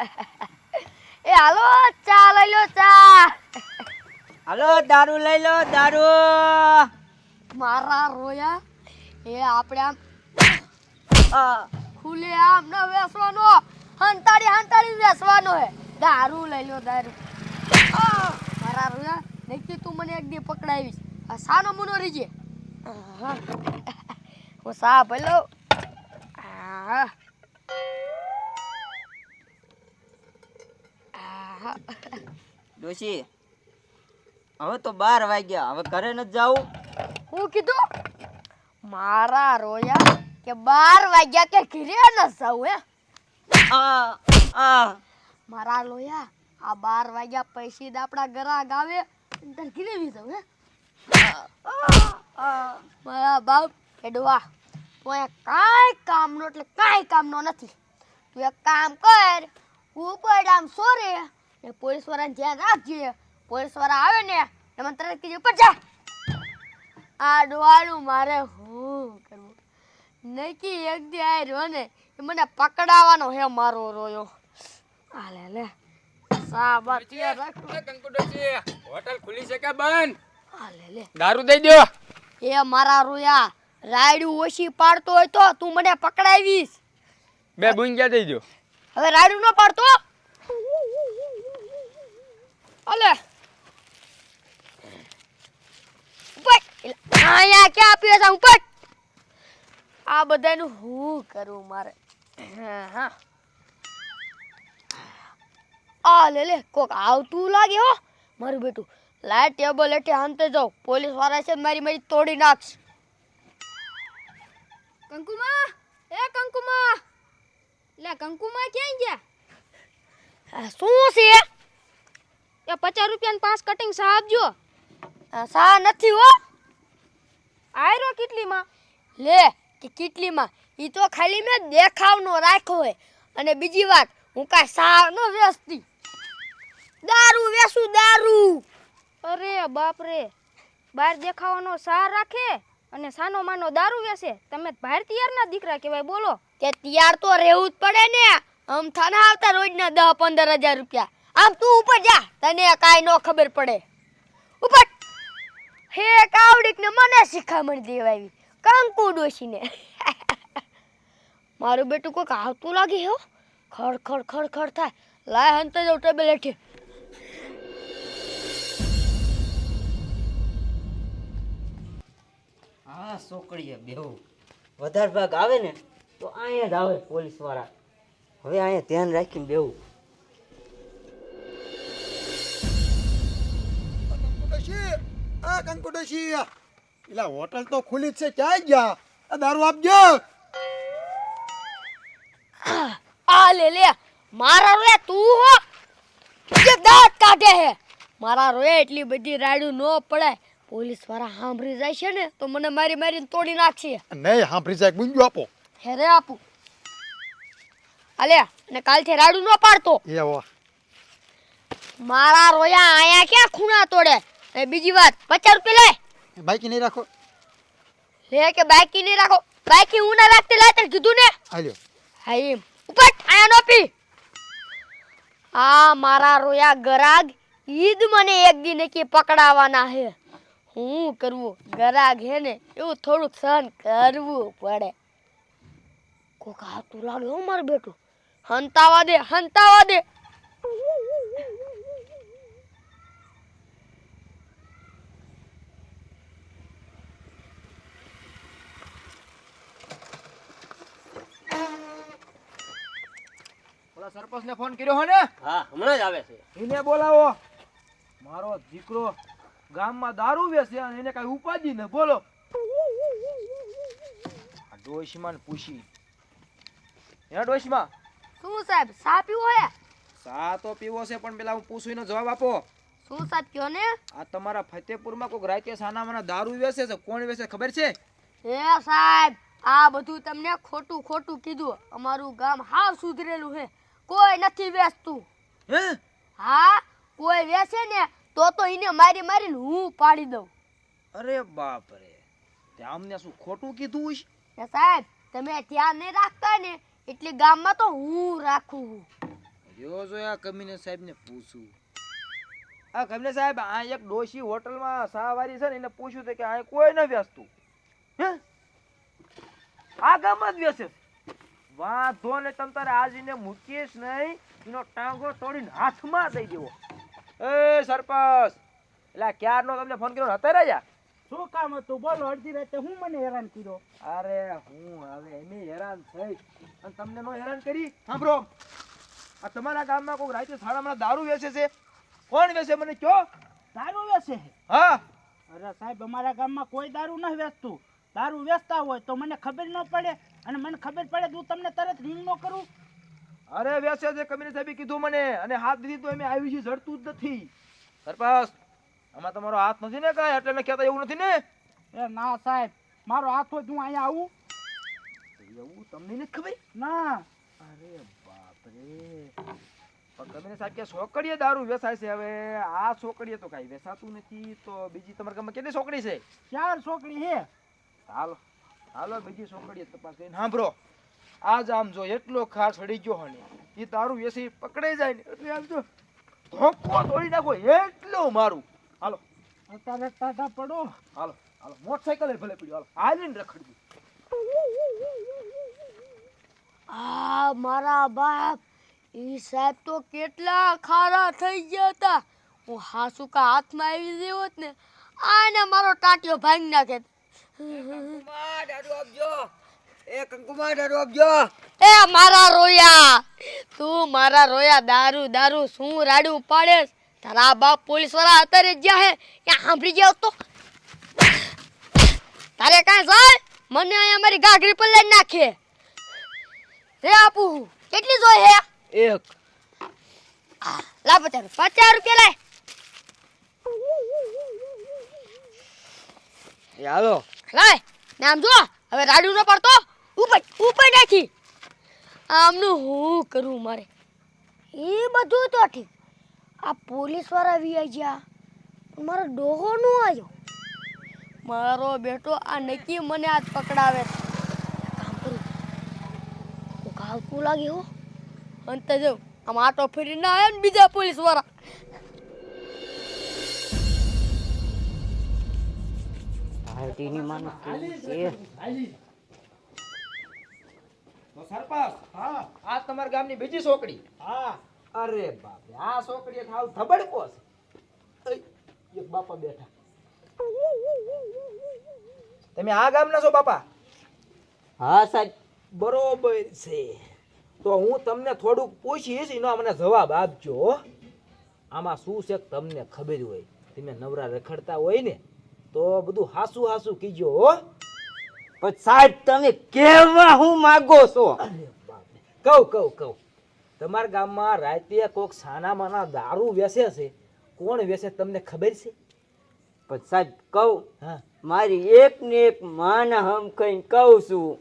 એ હાલો ચા લઈ લો ચા. હાલો દારૂ લઈ લો દારૂ. મારા રોયા એ આપણે આમ ખુલે આમ ન વેસવાનો હંતાડી હંતાડી વેસવાનો હે. દારૂ લઈ લો દારૂ. મારા રોયા નક્કી તું મને એક દી પકડાવીશ. આ સાનો મુનો રીજે. હું. સા ભલો આહા. ડોશી હવે તો બાર વાગ્યા. હવે ઘરે ન જાવું. હું કીધું? મારા રોયા કે બાર વાગ્યા કે ઘરે ન જાઉં હે આ આ. મારા લોયા આ બાર વાગ્યા પૈસી આપણા ગરાગ આવે અને તને ઘીરે વી જાવ હે મારા બાપ એડવા તું એ કાંઈ કામનો એટલે કાંઈ કામનો નથી. તું એક કામ કર ઉપર આમ સોરે ને પોલીસવાળા ધ્યાન રાખજે. પોલીસવાળા આવે ને એટલે મને તરત કીધું ઉપર જા. આ ડોહાનું મારે હું કરવું? નક્કી એક દી આ રહ્યો ને એ મને પકડાવાનો હે મારો રોયો. આ લે લે સાબા તૈયાર રાખ હોટલ ખુલી છે કે બંધ? આ લે. લે દારૂ દઈ દો એ મારા રોયા રાયડું ઓછી પાડતો હોય તો તું મને પકડાવીશ. બે ગુંજ્યા દઈ દો હવે રાયડું ન પાડતો? અલે. ઉપર અહીંયા ક્યાં આપ્યો છે? ઉપર આ બધાનું હું કરું મારે? હા હા. આ લે લે કોક આવતું લાગે હો. મારું બેટું લાઈટ ટેબલ એટલે હાંતે જાઉં. પોલીસવાળા છે મારી મારી તોડી નાખશે. કંકુમા એ કંકુમા. લે કંકુમા ક્યાં ગયા? શું છે? એ પચાસ રૂપિયાની પાંચ કટિંગ સા આપજો. સા નથી હો. આયરો કેટલીમાં. લે કે કેટલીમાં? ઈ તો ખાલી મેં દેખાવનો રાખ્યો હોય. અને બીજી વાત હું કાંઈ સા નો વેચતી. દારૂ વેસું દારૂ. અરે બાપ રે બહાર દેખાવાનો સા રાખે અને સાનો માનો દારૂ વેસે તમે ભારતીયારના દીકરા કહેવાય બોલો. કે તૈયાર તો રહેવું જ પડે ને. આમ થાના આવતા રોજના દસ પંદર હજાર રૂપિયા. આમ તું ઉપર જા, તને કાંઈ ન ખબર પડે. ઉપર. હે, કાવડીક ને મને શિખામણ દેવાવી કંકુ ડોશીને. મારું બેટું કોઈક આવતું લાગે હો. ખડ ખડ ખડ ખડ થાય. લાય હંતે જાઉં ટેબલ હેઠે. હા છોકરીએ બેહો. વધારે ભાગ આવે ને, તો અહીંયા જ આવે પોલીસવાળા હવે અહીંયા ધ્યાન રાખીને બેહું. આ કંકુડોશી હોટલ તો ખુલી જ છે. ક્યાં ગયા? આ દારૂ આપજો. આ લે લે. મારા રોયા તું હો. જે દાંત કાઢે હે. મારા રોયા એટલી બધી રાડું ન પડે પોલીસવાળા સાંભળી જાય છે ને તો મને મારી મારીને તોડી નાખશે. નહીં સાંભળી જાય ગુંજો આપો. હેરે આપું. અલે અને કાલથી રાડું ન પાડતો. એ હો મારા રોયા આયા ક્યાં ખૂણા તોડે? એ બીજી વાત પચાસ રૂપિયા લે. બાઈક નહીં રાખો. લે કે બાકી નહીં રાખો? બાકી હું ના રાખતી લે તને કીધું ને. હાલ્યો. હા એમ. ઉપર આયા નો પી. આ મારા રોયા ગરાગ ઈદ મને એક દિને કે પકડાવાના હે. હું કરવું? ગરાગ હે ને એવું થોડુંક સહન કરવું પડે. કોક હાથું લાગે હો મારું બેટું. હંતાવા દે હંતાવા દે. ઓલા સરપંચને ફોન કર્યો હો ને? હા હમણાં જ આવે છે. એને બોલાવો. મારો દીકરો ગામમાં દારૂ વેચે અને એને કઈ ઉપાધિ ને બોલો. આ પૂછી. હે ડોશીમાં? શું સાહેબ સા પીવો હે? સા તો પીવો છે પણ પેલા હું પૂછું એનો જવાબ આપો. શું સાહેબ કયો ને? આ તમારા ફતેપુરમાં કોઈક રાતે સાનામાના દારૂ વેચે છે કોણ વેચે ખબર છે? હે સાહેબ આ બધું તમને ખોટું ખોટું કીધું. અમારું ગામ હાવ સુધરેલું છે કોઈ નથી વેચતું. હે? હા કોઈ વેચે ને તો તો એને મારી મારીને હું પાડી દઉં. અરે બાપ રે તે અમને શું ખોટું કીધું છે એ સાહેબ તમે ધ્યાન નહીં રાખતા ને એટલે ગામમાં તો હું રાખું જો જો આ કમિને સાહેબને પૂછું. આ કમિને સાહેબ આ એક ડોશી હોટલમાં સાવારી છે ને એને પૂછ્યું હતું કે આ કોઈ ન વ્યસ્તું હે? આ ગામમાં જ વ્યસે છે. વાંધો ને તમ તારે આજીને મૂકીશ નહીં. એનો ટાંગો તોડીને હાથમાં દઈ દેવો. એ સરપંચ એટલે ક્યારનો તમને ફોન કર્યો? હતા રાજા શું કામ હતું? બોલો અડધી રાતે હું મને હેરાન કર્યો? અરે હું હવે એને હેરાન થઈ. અને તમને નો હેરાન કરી? સાંભળો. આ તમારા ગામમાં કોઈ રાતે શાળામાં દારૂ વેચે છે. કોણ વેચે મને કયો દારૂ વેચે હા. અરે સાહેબ અમારા ગામમાં કોઈ દારૂ ન વેચતું. દારૂ વેચતા હોય તો મને ખબર ન પડે અને મને ખબર પડે તો હું તમને તરત રિંગ ન કરું. અરે વેસે છે કમિટી સાહેબે કીધું મને અને હાથ દીધી તો એમ આવી છે જડતું જ નથી. સરપંચ આમાં તમારો હાથ નથી ને કાંઈ? એટલે કહેતા એવું નથી ને? એ ના સાહેબ મારો હાથ હોય તો હું અહીંયા આવું. એવું? તમને નથી ખબર? ના. અરે બાપરે. તમે સાહેબ કે છોકરીએ દારૂ વેચાય છે હવે. આ છોકરીએ તો કાંઈ વેચાતું નથી. તો બીજી તમારા ગામમાં કેટલી છોકરી છે? ચાર છોકરી હે હાલો. હાલો બીજી સોકડીએ તપાસ કરીને. સાંભળો આજ આમ જો એટલો ખાસ હડી ગયો હને એ તારું એસી પકડાઈ જાય ને એટલે આમ જો ધોકો તોડી નાખો એટલું મારું. હાલો. અત્યારે ટાટા પડો. હાલો હાલો. મોટરસાયકલ ભલે પડ્યો. હાલો હાલીને રખડજો. આ મારા બાપ ઈ સાહેબ તો કેટલા ખારા થઈ ગયા હતા. હું હાસુકા હાથમાં આવી હોત ને આને મારો ટાટિયો ભાંગી નાખે. એ કંકુમાં દારૂ આપજો. એ મારા રોયા તું મારા રોયા દારૂ દારૂ શું રાડું પાડે તારા બાપ પોલીસવાળા અત્યારે જ ગયા હે ત્યાં સાંભળી જાવ તો. તારે કાંઈ જાય? મને અહીંયા મારી ગાગરી પર લઈ નાખે. રે આપું કેટલી જોઈ હે? એક. લા પચાસ પચાસ રૂપિયા લાય. હાલો. લાય ને આમ જો હવે રાડું ન પડતો. ઉપર ઉપર નથી આમનું હું કરું મારે? એ બધું તો ઠીક. આ પોલીસવાળા વી ગયા. મારો ડોહો નું આવ્યો. મારો બેટો આ નક્કી મને આજ પકડાવે. કામ કરું. હું ઘાવતું લાગે હો. અંતે જો આમ આટો ફેરીને આવ્યો ને બીજા પોલીસ પાર્ટીની માનો છે? તો સરપંચ હા. આ તમારા ગામની બીજી છોકરી. હા. અરે બાપે આ છોકરી હાલ ધબડકો છે. એક બાપા બેઠા. તમે આ ગામના છો બાપા? હા સાહેબ. બરોબર છે. તો હું તમને થોડુંક પૂછીશ એનો મને જવાબ આપજો. આમાં શું છે તમને ખબર હોય? તમે નવરા રખડતા હોય ને તો બધું હાસુ હાસુ કીજો હો. પણ સાહેબ તમે કેવા હું માગો છો? કહું કહું કહું. તમારા ગામમાં રાતે કોક સાના માના દારૂ વેસે છે. કોણ વેસે તમને ખબર છે? પણ સાહેબ કહું. હા. મારી એક ને એક માના હમ કઈ કહું છું.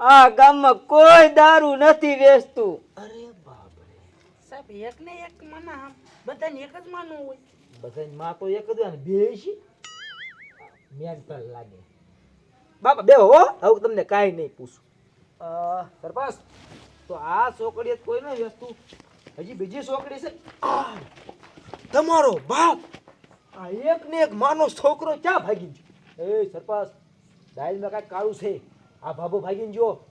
આ ગામમાં કોઈ દારૂ નથી વેચતું અરે બાપ રે સાહેબ એક ને એક માના આમ બધાને એક જ માનવું હોય. બધાને માં તો એક જ બે છે મેન પર લાગે. બાપા બે હો હવે તમને કાંઈ નહીં પૂછું. સરપાસ સરપંચ તો આ છોકરી કોઈ નહીં વસ્તુ હજી બીજી છોકરી છે. આ, તમારો બાપ? આ એક ને એક માનો છોકરો ક્યાં ભાગી ગયો? એ સરપંચ ડાયલમાં કાંઈક કાળું છે. આ ભાભો ભાગીને જો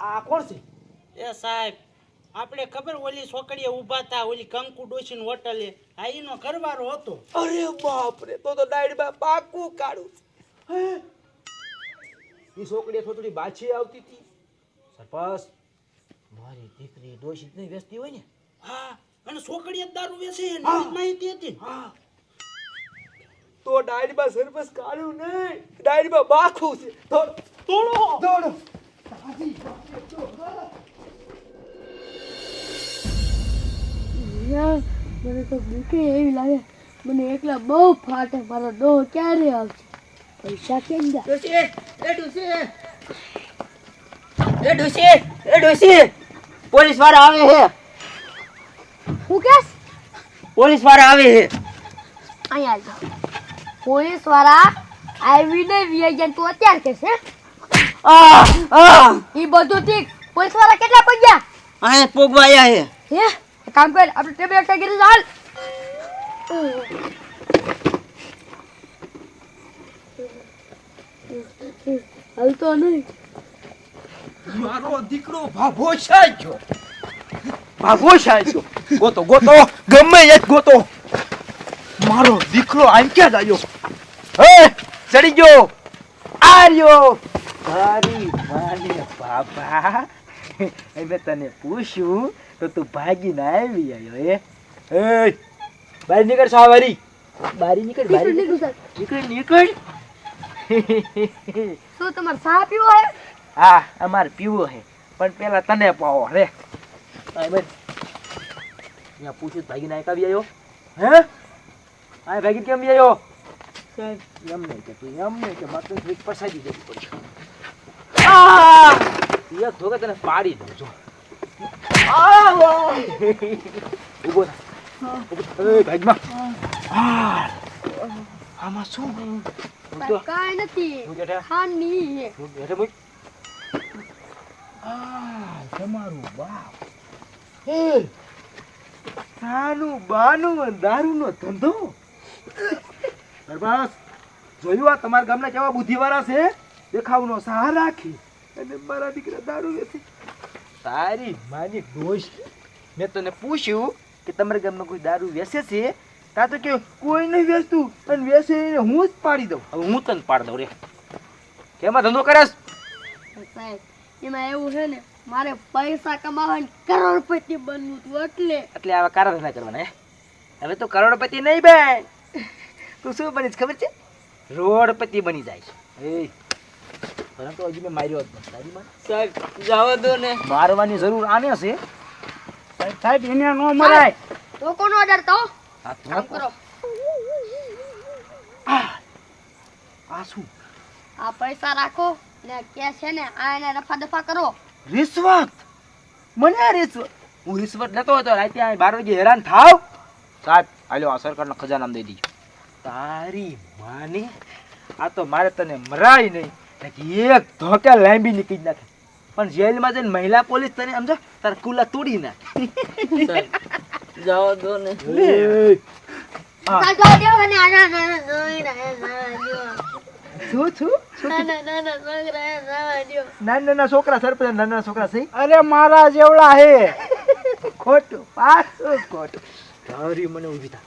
આ કોણ છે? એ સાહેબ આપણે ખબર ઓલી છોકરીએ ઊભા હતા ઓલી કંકુ ડોશીની હોટલે. આ એનો ઘરવાળો હતો. અરે બાપ રે તો તો ડાયડમાં પાકું કાઢું હે? એ છોકરીએ થોડી બાછી આવતી હતી. સરપંચ મારી દીકરી ડોસી નહીં વેચતી હોય ને? હા અને છોકરીએ દારૂ વેચે એની માહિતી હતી. હા. તો ડાયરીમાં સરપંચ કાઢું નહીં. ડાયરીમાં બાખું છે. તોડો! તોડો. તોડો યાર, મને તો ભૂખે એવી લાગે. મને એકલા બહુ ફાટે મારો ડો ક્યારે આવશે? પૈસા કેમ ગયા એ ડોશી. એ ડોશી પોલીસવાળા આવે છે હું કેસ? પોલીસવાળા આવે છે અહીંયા આવજો પોલીસવાળા આવીને વિયજન તું અત્યારે છે આ આ. એ બધું ઠીક. પોલીસવાળા કેટલા પગ્યા? અહીં પોગવા આયા છે હે? કામ કર આપણે ટેબલ એકઠા કરી હાલ હાલ તો નહીં. મારો દીકરો ભાભો સાય ભાભો સાય ગોતો ગોતો ગમે એ ગોતો. મારો દીકરો આમ ક્યાં જાયો? હે ચડી ગયો. આર્યો. મારી મારી માને બાબા. એ તને પૂછ્યું તો તું ભાગીને આવી આવ્યો એ એ બહાર નીકળ સાવારી. બારી નીકળ બારી નીકળ નીકળ. નીકળ શું તમારે સા પીવો હે? હા અમારે પીવો હે. પણ પેલા તને પાવો રે આય બેન અહીંયા પૂછ્યું ભાગીને આય કાવી આવ્યો હે? આય ભાગી કેમ આવ્યો એમ નહીં કે તું એમ નહીં કે માત્ર પસાડી દેવી પડશે. એક ધોકે તને પાડી દઉં છું ભાગમાં આ. આમાં શું કાંઈ નથી ખાની તમારું બાપ હે બાનું દારૂનો ધંધો સરબાસ જોયું આ તમારા ગામના કેવા બુદ્ધિવાળા છે દેખાવનો સહાર રાખી અને મારા દીકરા દારૂ વેચે તારી માની દોષ મેં તને પૂછ્યું કે તમારા ગામમાં કોઈ દારૂ વેસે છે? તા તો કે કોઈ નહીં વેચતું અને વેસે એને હું જ પાડી દઉં. હવે હું તને પાડી દઉં રે. કેમાં ધંધો કરેશ? સાહેબ એમાં એવું છે ને મારે પૈસા કમાવાની કરોડપતિ બનવું તું એટલે. એટલે આવા કારા ધંધા કરવાના હવે તો કરોડપતિ નહીં બેન. તું શું બનીશ ખબર છે? રોડપતિ બની જાય એ પરંતુ હજી મેં માર્યો હતો સાહેબ જવા દો ને. મારવાની જરૂર આને છે? સાહેબ સાહેબ એને નો મરાય. તો કોનો ઓર્ડર તો? આ તો કરો. આ શું? આ પૈસા રાખો ને કે છે ને આ એને રફા દફા કરો. રિશ્વત? મને રિશ્વત? હું રિશ્વત લેતો હતો રાતે આ બાર વાગે હેરાન થાવ. સાહેબ આલ્યો આ સરકારના ખજાનામાં દઈ દીજો. તારી માને? આ તો મારે તને મરાય નહીં. એક ધોકે લાંબી નીકળી નાખે પણ જેલમાં જઈને મહિલા પોલીસ તને સમજો તાર કુલા તોડી નાખે જવા દો ને. નાના નાના છોકરા સરપંચ નાના નાના છોકરા છે અરે મારા જેવડા હે ખોટું પાછું ખોટું તારી મને ઊભી થા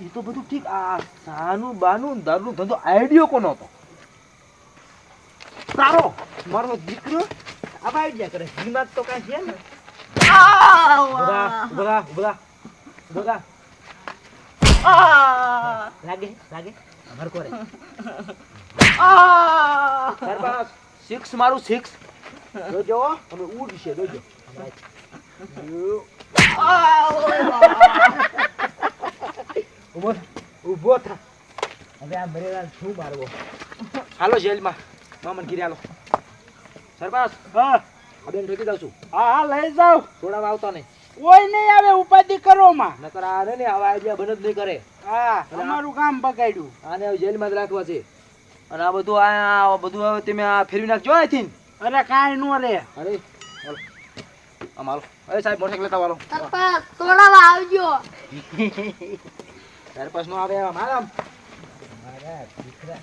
એ તો બધું ઠીક. આ સાનું, બાનું, દારૂનો ધંધો આઈડિયો કોનો હતો? તારો, મારો દીકરો? આ આઈડિયા કરે. દિમાગ તો કાંઈ છે ને? મારું સિક્સ જોજો અમે જોજો. ઊભો ઊભો થા. હવે આ મરેલા શું મારવો? હાલો જેલમાં. મામન ગીરી હાલો. સરપાસ હા. બેન ઠોકી દઉં છું. હા હા લઈ જાવ થોડા આવતા નહીં. કોઈ નહીં આવે ઉપાધિ કરો માં નકર આને ને આવા આઈડિયા બને જ નહીં કરે. હા અમારું કામ બગાડ્યું. આને હવે જેલમાં જ રાખવા છે. અને આ બધું આ બધું હવે તમે આ ફેરવી નાખજો અહીંથી. અરે કાંઈ નો રે. અરે અમારો અરે સાહેબ મોટરસાઇકલ લેતા વાળો તોડાવા આવજો. તારે પાસ નો આવે હાલ આમ. મારા દીકરા